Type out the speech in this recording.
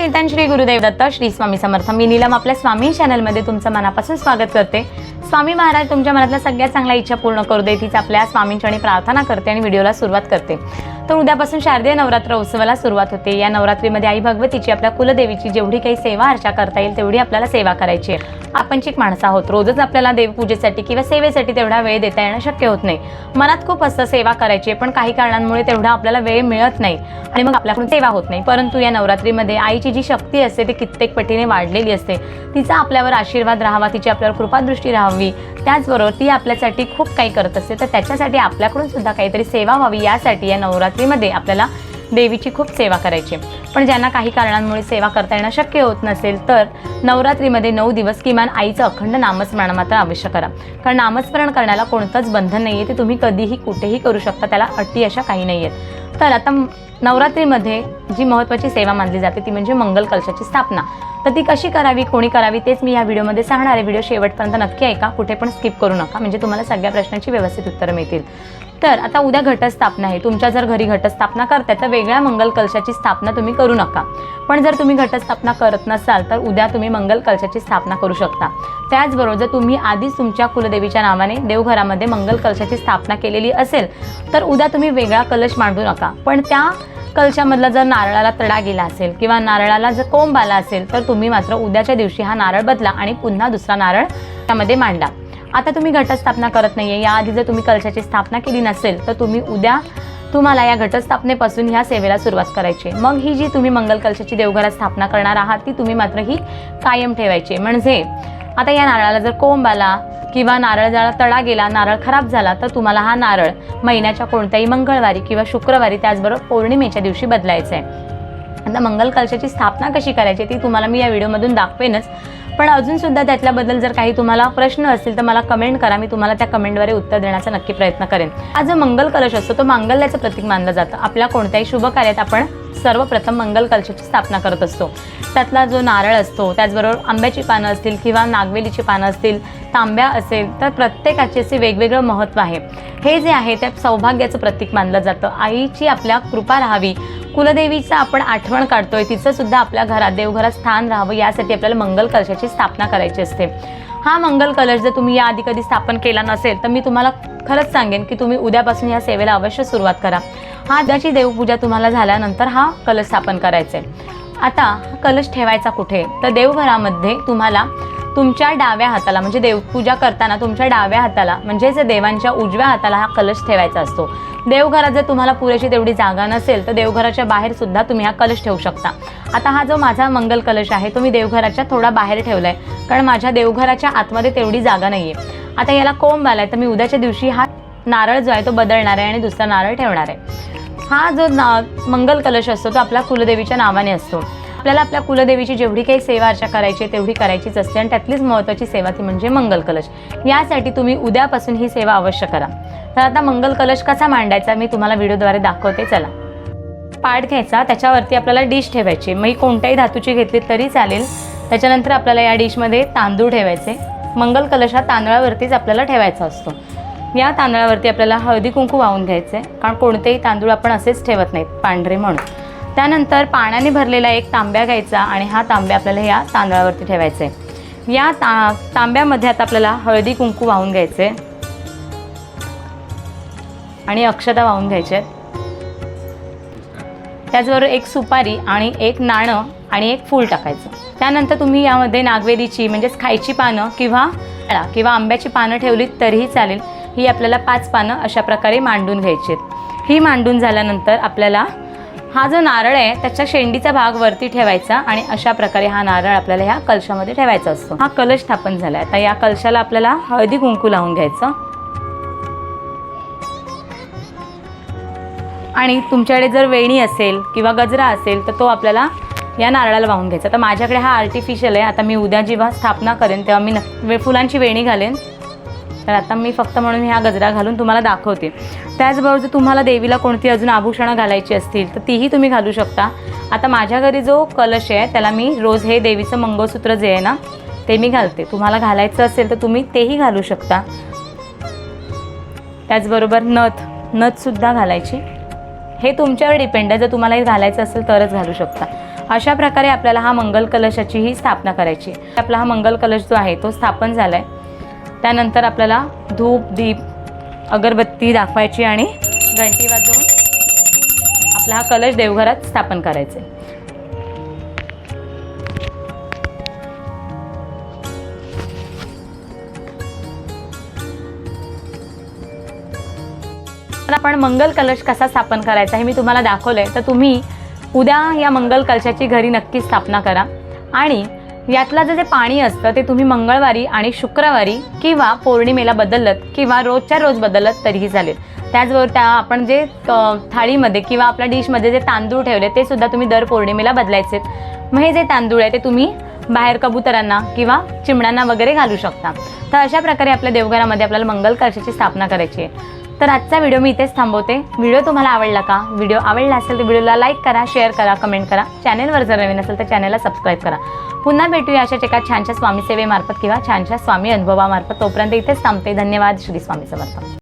कीर्तन श्री गुरुदेव दत्त श्री स्वामी समर्थ. मी नीलम आपल्या स्वामी चॅनलमध्ये तुमचं मनापासून स्वागत करते. स्वामी महाराज तुमच्या मनातल्या सगळ्या चांगल्या इच्छा पूर्ण करू दे. तीच आपल्या स्वामींच्या प्रार्थना करते आणि व्हिडिओला सुरुवात करते. तर उद्यापासून शारदीय नवरात्र उत्सवाला सुरुवात होते. या नवरात्रीमध्ये आई भगवतीची आपल्या कुलदेवीची जेवढी काही सेवा अर्चा करता येईल तेवढी आपल्याला सेवा करायची आहे. आपण चिक माणसं आहोत. रोजच आपल्याला देवपूजेसाठी किंवा सेवेसाठी तेवढा वेळ देता येणं शक्य होत नाही. मनात खूप असतं सेवा करायची आहे, पण काही कारणांमुळे तेवढा आपल्याला वेळ मिळत नाही आणि मग आपल्याकडून सेवा होत नाही. परंतु या नवरात्रीमध्ये आईची जी शक्ती असते ती कित्येक पटीने वाढलेली असते. तिचा आपल्यावर आशीर्वाद राहावा तिची आपल्यावर कृपादृष्टी राहावी. त्याचबरोबर ती आपल्यासाठी खूप काही करत असते. तर त्याच्यासाठी आपल्याकडून सुद्धा काहीतरी सेवा व्हावी यासाठी या नवरात्री नवरात्रीमध्ये आपल्याला देवीची खूप सेवा करायची. आहे. पण ज्यांना काही कारणांमुळे सेवा करता येणं शक्य होत नसेल तर नवरात्रीमध्ये नऊ दिवस किमान आईचं अखंड नामस्मरण मात्र अवश्य करा. कारण नामस्मरण करण्याला कोणतंच बंधन नाही आहे ते तुम्ही कधीही कुठेही करू शकता त्याला अटी अशा काही नाही आहेत तर आता नवरात्रीमध्ये जी महत्त्वाची सेवा मानली जाते ती म्हणजे मंगल कलशाची स्थापना. तर ती कशी करावी कोणी करावी तेच मी या व्हिडिओमध्ये सांगणार आहे. व्हिडिओ शेवटपर्यंत नक्की ऐका कुठे पण स्किप करू नका. म्हणजे तुम्हाला सगळ्या प्रश्नांची व्यवस्थित उत्तरं मिळतील. तर आता उद्या घटस्थापना आहे. तुमच्या जर घरी घटस्थापना करताय तर वेगळ्या मंगल कलशाची स्थापना तुम्ही करू नका. पण जर तुम्ही घटस्थापना करत नसाल तर उद्या तुम्ही मंगल कलशाची स्थापना करू शकता. त्याचबरोबर जर तुम्ही आधीच तुमच्या कुलदेवीच्या नावाने देवघरामध्ये मंगल कलशाची स्थापना केलेली असेल तर उद्या तुम्ही वेगळा कलश मांडू नका. पण त्या कलशामधला जर नारळाला तडा गेला असेल किंवा नारळाला जर कोंब आला असेल तर तुम्ही मात्र उद्याच्या दिवशी हा नारळ बदला आणि पुन्हा दुसरा नारळ त्यामध्ये मांडा. आता तुम्ही घटस्थापना करत नाहीये. याआधी जर तुम्ही कलशाची स्थापना केली नसेल तर तुम्ही उद्या तुम्हाला या घटस्थापनेपासून ह्या सेवेला सुरुवात करायची आहे. मग ही जी तुम्ही मंगल कलशाची देवघरात स्थापना करणार आहात ती तुम्ही मात्र ही कायम ठेवायची म्हणजे आता या नारळाला जर कोंब आला किंवा नारळ जरा तडा गेला नारळ खराब झाला तर तुम्हाला हा नारळ महिन्याच्या कोणत्याही मंगळवारी किंवा शुक्रवारी त्याचबरोबर पौर्णिमेच्या दिवशी बदलायचा आहे. आता मंगल कलशाची स्थापना कशी करायची ती तुम्हाला मी या व्हिडिओमधून दाखवेनच. पण अजूनसुद्धा त्यातल्या त्यातल्याबद्दल जर काही तुम्हाला प्रश्न असतील तर मला कमेंट करा. मी तुम्हाला त्या कमेंटद्वारे उत्तर देण्याचा नक्की प्रयत्न करेन. हा जो मंगल कलश असतो तो मांगल्याचं प्रतीक मानलं जातं. आपल्या कोणत्याही शुभ कार्यात आपण सर्वप्रथम मंगल कलशाची स्थापना करत असतो. त्यातला जो नारळ असतो त्याचबरोबर आंब्याची पानं असतील किंवा नागवेलीची पानं असतील तांब्या असेल तर प्रत्येकाचे असे वेगवेगळं महत्त्व आहे. हे जे आहे त्या सौभाग्याचं प्रतीक मानलं जातं. आईची आपल्या कृपा राहावी. कुलदेवीचा आपण आठवण काढतोय. तिचं सुद्धा आपल्या घरात देवघरात स्थान राहावं यासाठी आपल्याला मंगल कलशाची स्थापना करायची असते. हा मंगल कलश जर तुम्ही याआधी कधी स्थापन केला नसेल तर मी तुम्हाला खरंच सांगेन की तुम्ही उद्यापासून या सेवेला अवश्य सुरुवात करा. हा त्याची देवपूजा तुम्हाला झाल्यानंतर हा कलश स्थापन करायचा आहे आता हा कलश ठेवायचा कुठे? तर देवघरामध्ये तुम्हाला तुमच्या डाव्या हाताला म्हणजे देवपूजा करताना तुमच्या डाव्या हाताला म्हणजेच देवांच्या उजव्या हाताला हा कलश ठेवायचा असतो. देवघरात जर तुम्हाला पुरेशी तेवढी जागा नसेल तर देवघराच्या बाहेर सुद्धा तुम्ही हा कलश ठेवू शकता. आता हा जो माझा मंगल कलश आहे तो मी देवघराच्या थोडा बाहेर ठेवला आहे कारण माझ्या देवघराच्या आतमध्ये तेवढी जागा नाही आहे आता याला कोंब आला आहे तर मी उद्याच्या दिवशी हा नारळ जो आहे तो बदलणार आहे आणि दुसरा नारळ ठेवणार आहे. हा जो ना मंगल कलश असतो तो आपला कुलदेवीच्या नावाने असतो. आपल्याला आपल्या कुलदेवीची जेवढी काही सेवा अर्चा करायची आहे तेवढी करायचीच असते आणि त्यातलीच महत्त्वाची सेवा ती म्हणजे मंगल कलश. यासाठी तुम्ही उद्यापासून ही सेवा अवश्य करा. तर आता मंगल कलश कसा मांडायचा मी तुम्हाला व्हिडिओद्वारे दाखवते चला. पाठ घ्यायचा त्याच्यावरती आपल्याला डिश ठेवायची मग कोणत्याही धातूची घेतली तरी चालेल. त्याच्यानंतर आपल्याला या डिशमध्ये तांदूळ ठेवायचे. मंगल कलश हा तांदळावरतीच आपल्याला ठेवायचा असतो. या तांदळावरती आपल्याला हळदी कुंकू वाहून घ्यायचं. आहे कारण कोणतेही तांदूळ आपण असेच ठेवत नाहीत पांढरे म्हणून. त्यानंतर पाण्याने भरलेला एक तांब्या घ्यायचा आणि हा तांब्या आपल्याला या तांदळावरती ठेवायचा आहे या ता तांब्यामध्ये आता आपल्याला हळदी कुंकू वाहून घ्यायचे आणि अक्षता वाहून घ्यायचे आहेत. त्याचबरोबर एक सुपारी आणि एक नाणं आणि एक फूल टाकायचं. त्यानंतर तुम्ही यामध्ये नागवेलीची म्हणजेच खायची पानं किंवा किंवा आंब्याची पानं ठेवलीत तरीही चालेल. ही आपल्याला पाच पानं अशा प्रकारे मांडून घ्यायची आहेत. ही मांडून झाल्यानंतर आपल्याला हा जो नारळ आहे त्याच्या शेंडीचा भाग वरती ठेवायचा आणि अशा प्रकारे हा नारळ आपल्याला ह्या कलशामध्ये ठेवायचा असतो. हा कलश स्थापन झाला आहे आता या कलशाला आपल्याला हळदी कुंकू लावून घ्यायचं. आणि तुमच्याकडे जर वेणी असेल किंवा गजरा असेल तर तो आपल्याला या नारळाला वाहून घ्यायचा. तर माझ्याकडे हा आर्टिफिशियल आहे. आता मी उद्या जेव्हा स्थापना करेन तेव्हा मी नक् फुलांची वेणी घालेन. तर आता मी फक्त म्हणून ह्या गजरा घालून तुम्हाला दाखवते. त्याचबरोबर जर तुम्हाला देवीला कोणती अजून आभूषणं घालायची असतील तर तीही तुम्ही घालू शकता. आता माझ्या घरी जो कलश आहे त्याला मी रोज हे देवीचं मंगळसूत्र जे आहे ना ते मी घालते. तुम्हाला घालायचं असेल तर तुम्ही तेही घालू शकता. त्याचबरोबर नथ नथसुद्धा घालायची. हे तुमच्यावर डिपेंड आहे. जर तुम्हाला हे घालायचं असेल तरच घालू शकता. अशा प्रकारे आपल्याला हा मंगल कलशाचीही स्थापना करायची. आपला हा मंगल कलश जो आहे तो स्थापन झाला आहे त्यानंतर आपल्याला धूप दीप अगरबत्ती दाखवायची आणि घंटी वाजवून आपला हा कलश देवघरात स्थापन करायचे. तर आपण मंगल कलश कसा स्थापन करायचा हे मी तुम्हाला दाखवलंय. तर तुम्ही उद्या या मंगल कलशाची घरी नक्की स्थापना करा. आणि यातलं जे जे पाणी असतं ते तुम्ही मंगळवारी आणि शुक्रवारी किंवा पौर्णिमेला बदललत किंवा रोजच्या रोज बदलत तरीही चालेल. त्याचबरोबर त्या आपण जे थाळीमध्ये किंवा आपल्या डिशमध्ये जे तांदूळ ठेवले ते सुद्धा तुम्ही दर पौर्णिमेला बदलायचे. मग हे जे तांदूळ आहे ते तुम्ही बाहेर कबुतरांना किंवा चिमण्यांना वगैरे घालू शकता. तर अशा प्रकारे आपल्या देवघरामध्ये आपल्याला मंगल कलशाची स्थापना करायची आहे. तर आजचा व्हिडिओ मी इथेच थांबवते. व्हिडिओ तुम्हाला आवडला का? व्हिडिओ आवडला असेल तर व्हिडिओला लाईक करा शेअर करा कमेंट करा. चॅनलवर जर नवीन असेल तर चॅनलला सबस्क्राईब करा. पुन्हा भेटूया अशाच एका छानशा स्वामी सेवेमार्फत किंवा छानशा स्वामी अनुभवामार्फत. तोपर्यंत इथेच थांबते. धन्यवाद श्री स्वामी समर्थ.